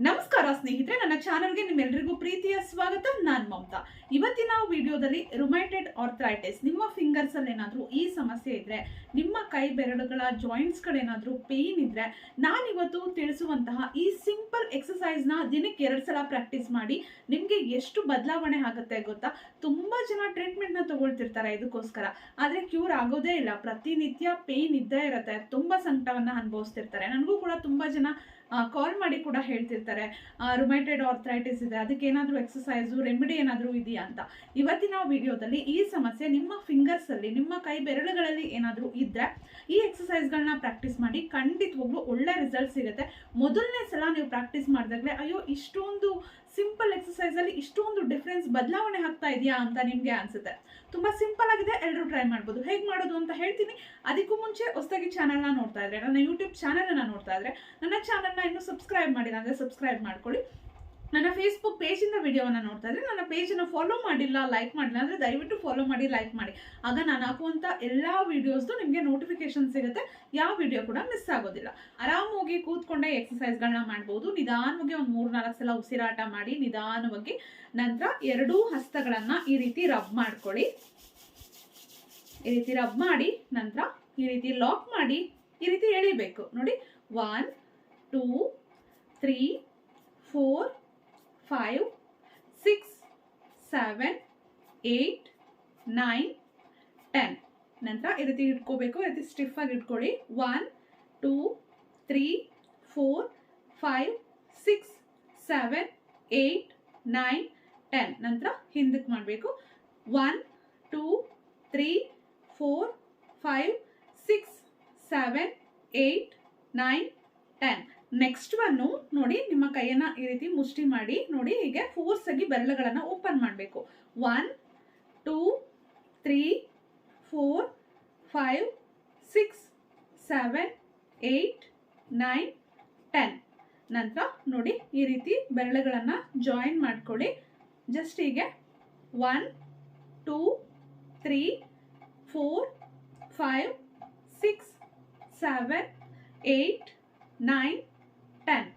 ನಮಸ್ಕಾರ ಸ್ನೇಹಿತರೆ, ನನ್ನ ಚಾನಲ್ಗೆ ನಿಮ್ಮೆಲ್ಲರಿಗೂ ಪ್ರೀತಿಯ ಸ್ವಾಗತ. ನಾನು ಮಮತಾ. ಇವತ್ತಿನ ವಿಡಿಯೋದಲ್ಲಿ ರುಮೈಟೆಡ್ ಆರ್ಥರೈಟಿಸ್, ನಿಮ್ಮ ಫಿಂಗರ್ಸ್ ಅಲ್ಲಿ ಏನಾದರೂ ಈ ಸಮಸ್ಯೆ ಇದ್ರೆ, ನಿಮ್ಮ ಕೈ ಬೆರಳುಗಳ ಜಾಯಿಂಟ್ಸ್ ಪೇನ್ ಇದ್ರೆ, ನಾನಿವತ್ತು ತಿಳಿಸುವಂತಹ ಈ ಸಿಂಪಲ್ ಎಕ್ಸಸೈಸ್ ದಿನಕ್ಕೆ ಎರಡು ಸಲ ಪ್ರಾಕ್ಟೀಸ್ ಮಾಡಿ, ನಿಮಗೆ ಎಷ್ಟು ಬದಲಾವಣೆ ಆಗುತ್ತೆ ಗೊತ್ತಾ? ತುಂಬಾ ಜನ ಟ್ರೀಟ್ಮೆಂಟ್ನ ತಗೊಳ್ತಿರ್ತಾರೆ ಇದಕ್ಕೋಸ್ಕರ. ಆದ್ರೆ ಕ್ಯೂರ್ ಆಗೋದೇ ಇಲ್ಲ. ಪ್ರತಿನಿತ್ಯ ಪೇಯ್ನ್ ಇದ್ದೇ ಇರುತ್ತೆ. ತುಂಬಾ ಸಂಕಟವನ್ನ ಅನುಭವಿಸ್ತಿರ್ತಾರೆ. ನನಗೂ ಕೂಡ ತುಂಬಾ ಜನ ಕಾಲ್ ಮಾಡಿ ಕೂಡ ಹೇಳ್ತಿರ್ತಾರೆ. ರುಮೈಟೆಡ್ ಆರ್ಥ್ರೈಟಿಸ್ ಇದೆ ಅದಕ್ಕೆ ಏನಾದರೂ ಎಕ್ಸಸೈಸು ರೆಮಿಡಿ ಏನಾದರೂ ಇದೆಯಾ ಅಂತ. ಇವತ್ತಿನ ವಿಡಿಯೋದಲ್ಲಿ ಈ ಸಮಸ್ಯೆ ನಿಮ್ಮ ಫಿಂಗರ್ಸಲ್ಲಿ ನಿಮ್ಮ ಕೈ ಬೆರಳುಗಳಲ್ಲಿ ಏನಾದರೂ ಇದ್ದರೆ ಈ ಎಕ್ಸಸೈಸ್ಗಳನ್ನ ಪ್ರಾಕ್ಟೀಸ್ ಮಾಡಿ ಖಂಡಿತವಾಗ್ಲೂ ಒಳ್ಳೆ ರಿಸಲ್ಟ್ ಸಿಗುತ್ತೆ. ಮೊದಲನೇ ಸಲ ನೀವು ಪ್ರಾಕ್ಟೀಸ್ ಮಾಡಿದಾಗಲೇ, ಅಯ್ಯೋ, ಇಷ್ಟೊಂದು ಸಿಂಪಲ್ ಎಕ್ಸಸೈಸ್ ಅಲ್ಲಿ ಇಷ್ಟೊಂದು ಡಿಫ್ರೆನ್ಸ್ ಬದಲಾವಣೆ ಆಗ್ತಾ ಇದೆಯಾ ಅಂತ ನಿಮಗೆ ಅನ್ಸುತ್ತೆ. ತುಂಬಾ ಸಿಂಪಲ್ ಆಗಿದೆ ಎಲ್ಲರೂ ಟ್ರೈ ಮಾಡ್ಬೋದು. ಹೇಗೆ ಮಾಡೋದು ಅಂತ ಹೇಳ್ತೀನಿ. ಅದಕ್ಕೂ ಮುಂಚೆ ಹೊಸದಾಗಿ ಚಾನಲ್ನ ನೋಡ್ತಾ ಇದ್ರೆ, ನನ್ನ ಯೂಟ್ಯೂಬ್ ಚಾನಲ್ ನೋಡ್ತಾ ಇದ್ರೆ, ನನ್ನ ಚಾನಲ್ನ ಇನ್ನೂ ಸಬ್ಸ್ಕ್ರೈಬ್ ಮಾಡಿಲ್ಲ ಅಂದರೆ ಸಬ್ಸ್ಕ್ರೈಬ್ ಮಾಡ್ಕೊಳ್ಳಿ. ನನ್ನ ಫೇಸ್ಬುಕ್ ಪೇಜಿಂದ ವಿಡಿಯೋವನ್ನು ನೋಡ್ತಾ ಇದ್ರೆ ನನ್ನ ಪೇಜನ್ನು ಫಾಲೋ ಮಾಡಿಲ್ಲ ಲೈಕ್ ಮಾಡಿಲ್ಲ ಅಂದರೆ ದಯವಿಟ್ಟು ಫಾಲೋ ಮಾಡಿ ಲೈಕ್ ಮಾಡಿ. ಆಗ ನಾನು ಹಾಕುವಂಥ ಎಲ್ಲ ವೀಡಿಯೋಸ್ದು ನಿಮಗೆ ನೋಟಿಫಿಕೇಶನ್ ಸಿಗುತ್ತೆ. ಯಾವ ವಿಡಿಯೋ ಕೂಡ ಮಿಸ್ ಆಗೋದಿಲ್ಲ. ಆರಾಮಾಗಿ ಕೂತ್ಕೊಂಡೆ ಎಕ್ಸಸೈಸ್ಗಳನ್ನ ಮಾಡ್ಬೋದು. ನಿಧಾನವಾಗಿ ಒಂದು ಮೂರು ನಾಲ್ಕು ಸಲ ಉಸಿರಾಟ ಮಾಡಿ, ನಿಧಾನವಾಗಿ ನಂತರ ಎರಡೂ ಹಸ್ತಗಳನ್ನು ಈ ರೀತಿ ರಬ್ ಮಾಡ್ಕೊಳ್ಳಿ. ಈ ರೀತಿ ರಬ್ ಮಾಡಿ, ನಂತರ ಈ ರೀತಿ ಲಾಕ್ ಮಾಡಿ, ಈ ರೀತಿ ಎಳಿಬೇಕು. ನೋಡಿ one two three four five six seven eight nine ten ನಂತರ ಈ ರೀತಿ ಇಟ್ಕೋಬೇಕು, ಈ ರೀತಿ ಸ್ಟಿಫ್ ಆಗಿ ಇಟ್ಕೊಳ್ಳಿ. One two three four five six seven eight nine ten ನಂತರ ಹಿಂದಕ್ಕೆ ಮಾಡಬೇಕು. One two three four five six seven eight nine ten next one ನೋಡಿ ನಿಮ್ಮ ಕೈಯನ್ನ ಈ ರೀತಿ ಮುಷ್ಟಿ ಮಾಡಿ ನೋಡಿ ಹೀಗೆ ಫೋರ್ಸ್ ಆಗಿ ಬೆರಳುಗಳನ್ನ ಓಪನ್ ಮಾಡಬೇಕು. One two three four five six seven eight nine ten ನಂತರ ನೋಡಿ ಈ ರೀತಿ ಬೆರಳುಗಳನ್ನು ಜಾಯಿನ್ ಮಾಡ್ಕೊಳ್ಳಿ. ಜಸ್ಟ್ ಹೀಗೆ. One two three four five six seven eight nine ten.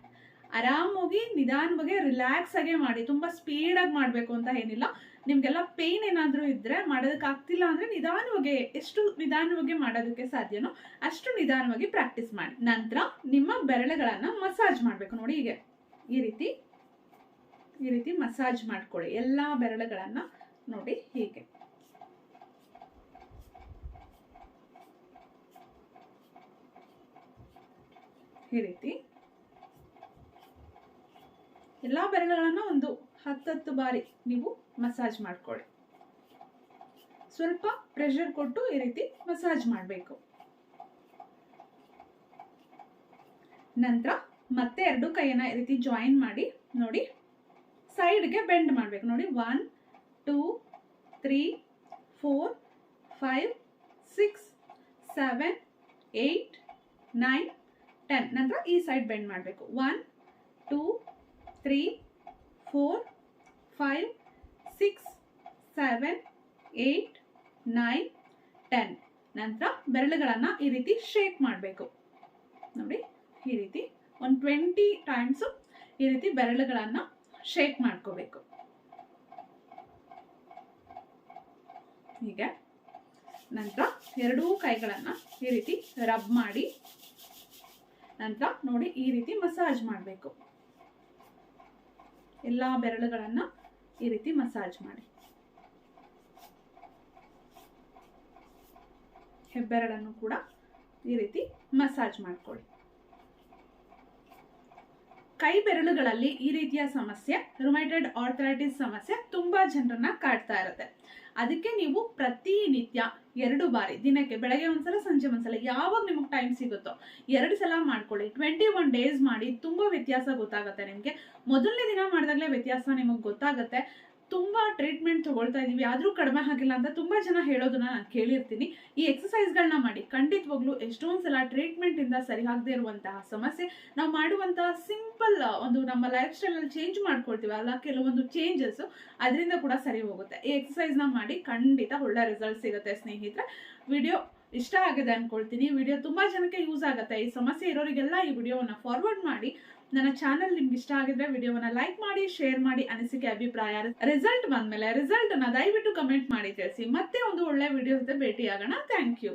ಆರಾಮಾಗಿ ನಿಧಾನವಾಗಿ ರಿಲ್ಯಾಕ್ಸ್ ಆಗೇ ಮಾಡಿ, ತುಂಬ ಸ್ಪೀಡಾಗಿ ಮಾಡಬೇಕು ಅಂತ ಏನಿಲ್ಲ. ನಿಮಗೆಲ್ಲ ಪೇಯ್ನ್ ಏನಾದರೂ ಇದ್ದರೆ ಮಾಡೋದಕ್ಕೆ ಆಗ್ತಿಲ್ಲ ಅಂದರೆ ನಿಧಾನವಾಗಿ, ಎಷ್ಟು ನಿಧಾನವಾಗಿ ಮಾಡೋದಕ್ಕೆ ಸಾಧ್ಯನೋ ಅಷ್ಟು ನಿಧಾನವಾಗಿ ಪ್ರಾಕ್ಟೀಸ್ ಮಾಡಿ. ನಂತರ ನಿಮ್ಮ ಬೆರಳುಗಳನ್ನು ಮಸಾಜ್ ಮಾಡಬೇಕು ನೋಡಿ ಹೀಗೆ. ಈ ರೀತಿ ಈ ರೀತಿ ಮಸಾಜ್ ಮಾಡ್ಕೊಳ್ಳಿ. ಎಲ್ಲ ಬೆರಳುಗಳನ್ನು ನೋಡಿ ಹೀಗೆ. ಈ ರೀತಿ. ಎಲ್ಲ ಬೆರಳುಗಳನ್ನು ಒಂದು ಹತ್ತತ್ತು ಬಾರಿ ನೀವು ಮಸಾಜ್ ಮಾಡ್ಕೊಳ್ಳಿ. ಸ್ವಲ್ಪ ಪ್ರೆಷರ್ ಕೊಟ್ಟು ಈ ರೀತಿ ಮಸಾಜ್ ಮಾಡಬೇಕು. ನಂತರ ಮತ್ತೆ ಎರಡು ಕೈಯನ್ನ ಈ ರೀತಿ ಜಾಯಿನ್ ಮಾಡಿ, ನೋಡಿ ಸೈಡ್ಗೆ ಬೆಂಡ್ ಮಾಡಬೇಕು. ನೋಡಿ one two three four five six seven eight nine ten ನಂತರ ಈ ಸೈಡ್ ಬೆಂಡ್ ಮಾಡಬೇಕು. One two three four five six seven eight nine ten ನಂತರ ಬೆರಳುಗಳನ್ನು ಈ ರೀತಿ ಶೇಕ್ ಮಾಡಬೇಕು. ನೋಡಿ, ಈ ರೀತಿ ಒಂದು ಟ್ವೆಂಟಿ ಟೈಮ್ಸು ಈ ರೀತಿ ಬೆರಳುಗಳನ್ನು ಶೇಕ್ ಮಾಡ್ಕೋಬೇಕು. ಹೀಗೆ ನಂತರ ಎರಡೂ ಕೈಗಳನ್ನು ಈ ರೀತಿ ರಬ್ ಮಾಡಿ, ನಂತರ ನೋಡಿ ಈ ರೀತಿ ಮಸಾಜ್ ಮಾಡಬೇಕು. ಎಲ್ಲ ಬೆರಳುಗಳನ್ನು ಈ ರೀತಿ ಮಸಾಜ್ ಮಾಡಿ. ಹೆಬ್ಬೆರಳನ್ನು ಕೂಡ ಈ ರೀತಿ ಮಸಾಜ್ ಮಾಡ್ಕೊಳ್ಳಿ. ಕೈ ಬೆರಳುಗಳಲ್ಲಿ ಈ ರೀತಿಯ ಸಮಸ್ಯೆ ರುಮೈಟೆಡ್ ಆರ್ಥರೈಟಿಸ್ ಸಮಸ್ಯೆ ತುಂಬಾ ಜನರನ್ನ ಕಾಡ್ತಾ ಇರುತ್ತೆ. ಅದಕ್ಕೆ ನೀವು ಪ್ರತಿನಿತ್ಯ ಎರಡು ಬಾರಿ, ದಿನಕ್ಕೆ, ಬೆಳಗ್ಗೆ ಒಂದ್ಸಲ, ಸಂಜೆ ಒಂದ್ಸಲ, ಯಾವಾಗ ನಿಮಗೆ ಟೈಮ್ ಸಿಗುತ್ತೋ ಎರಡು ಸಲ ಮಾಡ್ಕೊಳ್ಳಿ. ಟ್ವೆಂಟಿ ಒನ್ ಡೇಸ್ ಮಾಡಿ ತುಂಬಾ ವ್ಯತ್ಯಾಸ ಗೊತ್ತಾಗುತ್ತೆ ನಿಮಗೆ. ಮೊದಲನೇ ದಿನ ಮಾಡಿದಾಗಲೇ ವ್ಯತ್ಯಾಸ ನಿಮಗೆ ಗೊತ್ತಾಗುತ್ತೆ. ತುಂಬಾ ಟ್ರೀಟ್ಮೆಂಟ್ ತಗೊಳ್ತಾ ಇದ್ದೀವಿ ಆದರೂ ಕಡಿಮೆ ಆಗಿಲ್ಲ ಅಂತ ತುಂಬ ಜನ ಹೇಳೋದನ್ನ ನಾನು ಕೇಳಿರ್ತೀನಿ. ಈ ಎಕ್ಸಸೈಸ್ಗಳನ್ನ ಮಾಡಿ ಖಂಡಿತವಾಗ್ಲೂ ಎಷ್ಟೊಂದು ಸಲ ಟ್ರೀಟ್ಮೆಂಟಿಂದ ಸರಿ ಆಗದೆ ಇರುವಂತಹ ಸಮಸ್ಯೆ. ನಾವು ಮಾಡುವಂತಹ ಸಿಂಪಲ್ ಒಂದು ನಮ್ಮ ಲೈಫ್ ಸ್ಟೈಲಲ್ಲಿ ಚೇಂಜ್ ಮಾಡ್ಕೊಳ್ತೀವಿ. ಅಲ್ಲ, ಕೆಲವೊಂದು ಚೇಂಜಸ್ ಅದರಿಂದ ಕೂಡ ಸರಿ ಹೋಗುತ್ತೆ. ಈ ಎಕ್ಸಸೈಸ್ನ ಮಾಡಿ ಖಂಡಿತ ಒಳ್ಳೆ ರಿಸಲ್ಟ್ ಸಿಗುತ್ತೆ ಸ್ನೇಹಿತರೆ. ವಿಡಿಯೋ ಇಷ್ಟ ಆಗಿದೆ ಅನ್ಕೊಳ್ತೀನಿ. ವಿಡಿಯೋ ತುಂಬ ಜನಕ್ಕೆ ಯೂಸ್ ಆಗುತ್ತೆ. ಈ ಸಮಸ್ಯೆ ಇರೋರಿಗೆಲ್ಲ ಈ ವಿಡಿಯೋವನ್ನು ಫಾರ್ವರ್ಡ್ ಮಾಡಿ ನನ್ನ ಚಾನಲ್ ನಿಮ್ಗೆ ಇಷ್ಟ ಆಗಿದ್ರೆ ವಿಡಿಯೋವನ್ನ ಲೈಕ್ ಮಾಡಿ ಶೇರ್ ಮಾಡಿ ಅನಿಸಿಕೆ, ಅಭಿಪ್ರಾಯ ರಿಸಲ್ಟ್ ಬಂದ್ಮೇಲೆ ರಿಸಲ್ಟ್ ಅನ್ನ ದಯವಿಟ್ಟು ಕಮೆಂಟ್ ಮಾಡಿ, ತಿಳಿಸಿ. ಮತ್ತೆ ಒಂದು ಒಳ್ಳೆ ವಿಡಿಯೋ ಜೊತೆ ಭೇಟಿ ಆಗೋಣ ಥ್ಯಾಂಕ್ ಯು